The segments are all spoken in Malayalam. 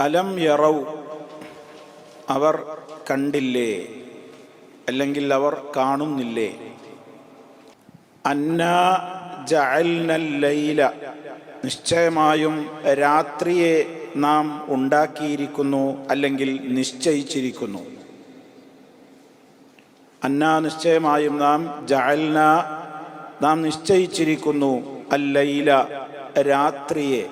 അലം യറൗ അവർ കണ്ടില്ലേ? അല്ലെങ്കിൽ അവർ കാണുന്നില്ലേ? അന്ന ജഅൽനല്ലൈല നിശ്ചയമായും രാത്രിയെ നാം ഉണ്ടാക്കിയിരിക്കുന്നു അല്ലെങ്കിൽ നിശ്ചയിച്ചിരിക്കുന്നു. അന്ന നിശ്ചയമായും നാം ജഅൽന നാം നിശ്ചയിച്ചിരിക്കുന്നു അല്ലൈല രാത്രിയെ.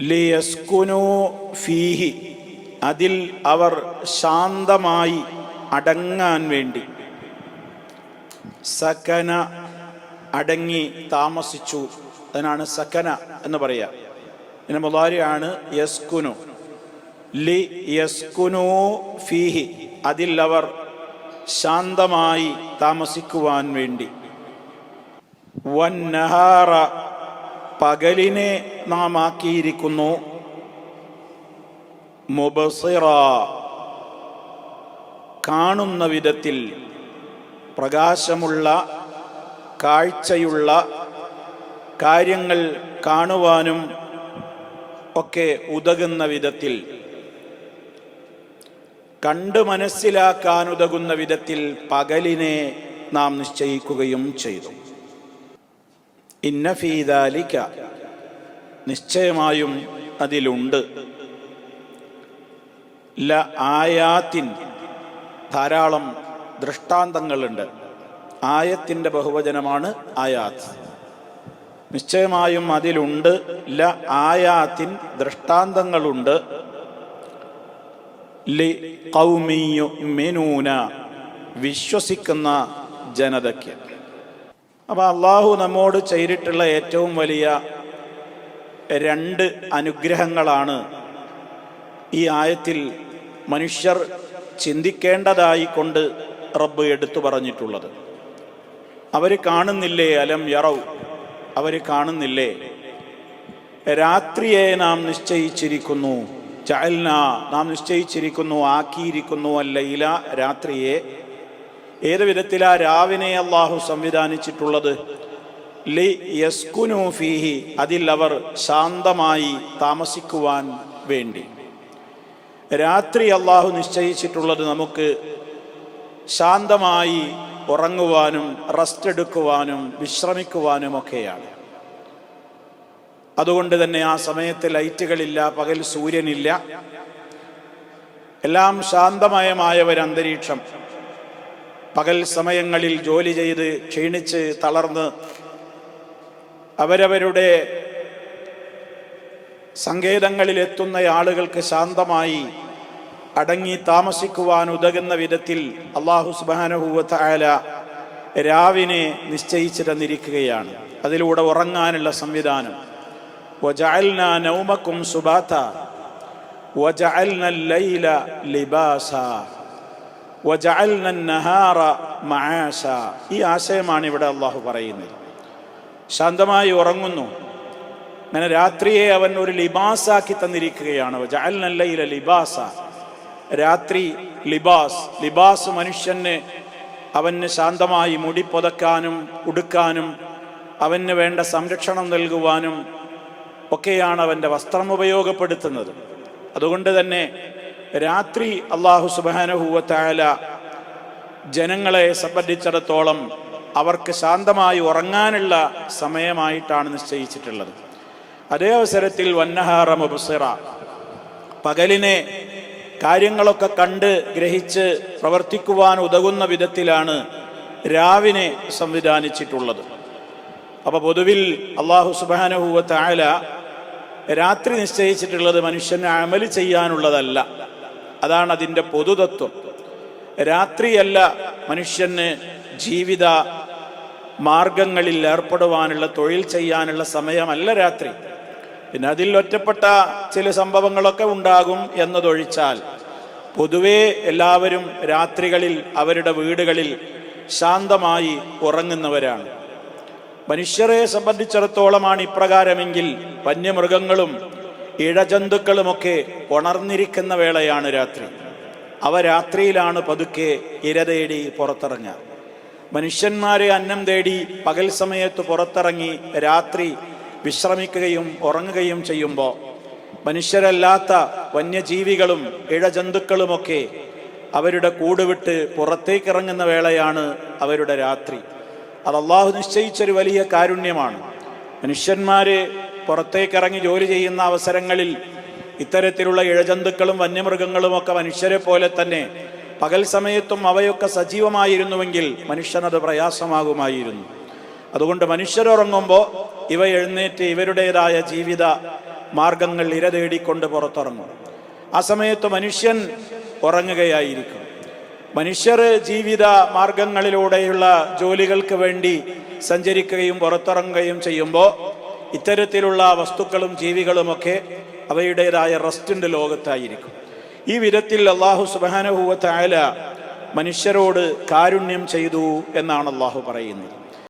ലിയസ്കുനു ഫീഹി. അതിൽ അവർ ശാന്തമായി അടങ്ങാൻ വേണ്ടി സകന അടങ്ങി താമസിച്ചു. അതിനാണ് സകന എന്ന് പറയുക പിന്നെ മുതാരിയാണ് യസ്കുനു. ലി യസ്കുനു ഫീഹി. അതിൽ അവർ ശാന്തമായി താമസിക്കുവാൻ വേണ്ടി. വന്നഹാറ പകലിനെ നാം ആക്കിയിരിക്കുന്നു മുബസിറ. കാണുന്ന വിധത്തിൽ പ്രകാശമുള്ള കാഴ്ചയുള്ള കാര്യങ്ങൾ കാണുവാനും ഒക്കെ ഉതകുന്ന വിധത്തിൽ കണ്ട് മനസ്സിലാക്കാനുതകുന്ന വിധത്തിൽ പകലിനെ നാം നിശ്ചയിക്കുകയും ചെയ്തു. ഇന്നഫീദാലിക്ക നിശ്ചയമായും അതിലുണ്ട്. ല ആയാത്തിൻ ധാരാളം ദൃഷ്ടാന്തങ്ങളുണ്ട്. ആയത്തിന്റെ ബഹുവചനമാണ് ആയാത്ത്. നിശ്ചയമായും അതിലുണ്ട്. ല ആയാത്തിൻ ദൃഷ്ടാന്തങ്ങളുണ്ട്. ലി കൗമിയു മെനൂന വിശ്വസിക്കുന്ന ജനതയ്ക്ക്. അപ്പോൾ അള്ളാഹു നമ്മോട് ചെയ്തിട്ടുള്ള ഏറ്റവും വലിയ രണ്ട് അനുഗ്രഹങ്ങളാണ് ഈ ആയത്തിൽ മനുഷ്യർ ചിന്തിക്കേണ്ടതായി കൊണ്ട് റബ്ബ് എടുത്തു പറഞ്ഞിട്ടുള്ളത്. അവർ കാണുന്നില്ലേ അലം യറവ് അവർ കാണുന്നില്ലേ? രാത്രിയെ നാം നിശ്ചയിച്ചിരിക്കുന്നു. ചായൽന നാം നിശ്ചയിച്ചിരിക്കുന്നു ആക്കിയിരിക്കുന്നു അല്ലയില രാത്രിയെ. ഏത് വിധത്തിലാ രാവിനെ അള്ളാഹു സംവിധാനിച്ചിട്ടുള്ളത്? ലി യസ്കുനു ഫീഹി അതിൽ അവർ ശാന്തമായി താമസിക്കുവാൻ വേണ്ടി. രാത്രി അള്ളാഹു നിശ്ചയിച്ചിട്ടുള്ളത് നമുക്ക് ശാന്തമായി ഉറങ്ങുവാനും റെസ്റ്റ് എടുക്കുവാനും വിശ്രമിക്കുവാനുമൊക്കെയാണ്. അതുകൊണ്ട് തന്നെ ആ സമയത്ത് ലൈറ്റുകളില്ല പകൽ സൂര്യനില്ല. എല്ലാം ശാന്തമയമായ ഒരു അന്തരീക്ഷം പകൽ സമയങ്ങളിൽ ജോലി ചെയ്ത് ക്ഷീണിച്ച് തളർന്ന് അവരവരുടെ സങ്കേതങ്ങളിലെത്തുന്ന ആളുകൾക്ക് ശാന്തമായി അടങ്ങി താമസിക്കുവാൻ ഉതകുന്ന വിധത്തിൽ അള്ളാഹു സുബാനഹൂവത്ത രാവിനെ നിശ്ചയിച്ചു തന്നിരിക്കുകയാണ്. അതിലൂടെ ഉറങ്ങാനുള്ള സംവിധാനം. സുബാത്ത. ലൈല ലിബാസ. ഈ ആശയമാണ് ഇവിടെ അള്ളാഹു പറയുന്നത്. ശാന്തമായി ഉറങ്ങുന്നു. അങ്ങനെ രാത്രിയെ അവൻ ഒരു ലിബാസാക്കി തന്നിരിക്കുകയാണ്. ലിബാസ. രാത്രി ലിബാസ് ലിബാസ് മനുഷ്യന് അവന് ശാന്തമായി മുടി പുതക്കാനും ഉടുക്കാനും അവന് വേണ്ട സംരക്ഷണം നൽകുവാനും ഒക്കെയാണ് അവന്റെ വസ്ത്രം ഉപയോഗപ്പെടുത്തുന്നത്. അതുകൊണ്ട് തന്നെ രാത്രി അള്ളാഹു സുബാനഹൂവത്തായ ജനങ്ങളെ സംബന്ധിച്ചിടത്തോളം അവർക്ക് ശാന്തമായി ഉറങ്ങാനുള്ള സമയമായിട്ടാണ് നിശ്ചയിച്ചിട്ടുള്ളത്. അതേ അവസരത്തിൽ വന്നഹാറ മുബസിറ പകലിനെ കാര്യങ്ങളൊക്കെ കണ്ട് ഗ്രഹിച്ച് പ്രവർത്തിക്കുവാൻ ഉതകുന്ന വിധത്തിലാണ് രാവിനെ സംവിധാനിച്ചിട്ടുള്ളത്. അപ്പോൾ പൊതുവിൽ അള്ളാഹു സുബാനഹൂവത്ത് ആല രാത്രി നിശ്ചയിച്ചിട്ടുള്ളത് മനുഷ്യന് അമൽ ചെയ്യാനുള്ളതല്ല. അതാണ് അതിന്റെ പൊതുതത്വം. രാത്രിയല്ല മനുഷ്യന് ജീവിത മാർഗങ്ങളിൽ ഏർപ്പെടുവാനുള്ള തൊഴിൽ ചെയ്യാനുള്ള സമയമല്ല രാത്രി. പിന്നെ അതിൽ ഒറ്റപ്പെട്ട ചില സംഭവങ്ങളൊക്കെ ഉണ്ടാകും എന്നതൊഴിച്ചാൽ പൊതുവേ എല്ലാവരും രാത്രികളിൽ അവരുടെ വീടുകളിൽ ശാന്തമായി ഉറങ്ങുന്നവരാണ്. മനുഷ്യരെ സംബന്ധിച്ചിടത്തോളമാണ് ഇപ്രകാരമെങ്കിൽ വന്യമൃഗങ്ങളും ഇഴജന്തുക്കളുമൊക്കെ ഉണർന്നിരിക്കുന്ന വേളയാണ് രാത്രി. അവ രാത്രിയിലാണ് പതുക്കെ ഇര തേടി പുറത്തിറങ്ങുക. മനുഷ്യന്മാരെ അന്നം തേടി പകൽ സമയത്ത് പുറത്തിറങ്ങി രാത്രി വിശ്രമിക്കുകയും ഉറങ്ങുകയും ചെയ്യുമ്പോൾ മനുഷ്യരല്ലാത്ത വന്യജീവികളും ഇഴജന്തുക്കളുമൊക്കെ അവരുടെ കൂട് വിട്ട് പുറത്തേക്ക് ഇറങ്ങുന്ന വേളയാണ് അവരുടെ രാത്രി. അത് അള്ളാഹു നിശ്ചയിച്ചൊരു വലിയ കാരുണ്യമാണ്. മനുഷ്യന്മാര് പുറത്തേക്കിറങ്ങി ജോലി ചെയ്യുന്ന അവസരങ്ങളിൽ ഇത്തരത്തിലുള്ള ഇഴജന്തുക്കളും വന്യമൃഗങ്ങളുമൊക്കെ മനുഷ്യരെ പോലെ തന്നെ പകൽ സമയത്തും അവയൊക്കെ സജീവമായിരുന്നുവെങ്കിൽ മനുഷ്യനത് പ്രയാസമാകുമായിരുന്നു. അതുകൊണ്ട് മനുഷ്യരുറങ്ങുമ്പോൾ ഇവ എഴുന്നേറ്റ് ഇവരുടേതായ ജീവിത മാർഗങ്ങൾ ഇര തേടിക്കൊണ്ട് പുറത്തിറങ്ങും. ആ സമയത്ത് മനുഷ്യൻ ഉറങ്ങുകയായിരിക്കും. മനുഷ്യർ ജീവിത മാർഗങ്ങളിലൂടെയുള്ള ജോലികൾക്ക് വേണ്ടി സഞ്ചരിക്കുകയും പുറത്തിറങ്ങുകയും ചെയ്യുമ്പോൾ ഇത്തരത്തിലുള്ള വസ്തുക്കളും ജീവികളുമൊക്കെ അവയുടേതായ റെസ്റ്റിന്റെ ലോകത്തായിരിക്കും. ഈ വിധത്തിൽ അള്ളാഹു സുബാനഹുവ തായാല മനുഷ്യരോട് കാരുണ്യം ചെയ്തു എന്നാണ് അള്ളാഹു പറയുന്നത്.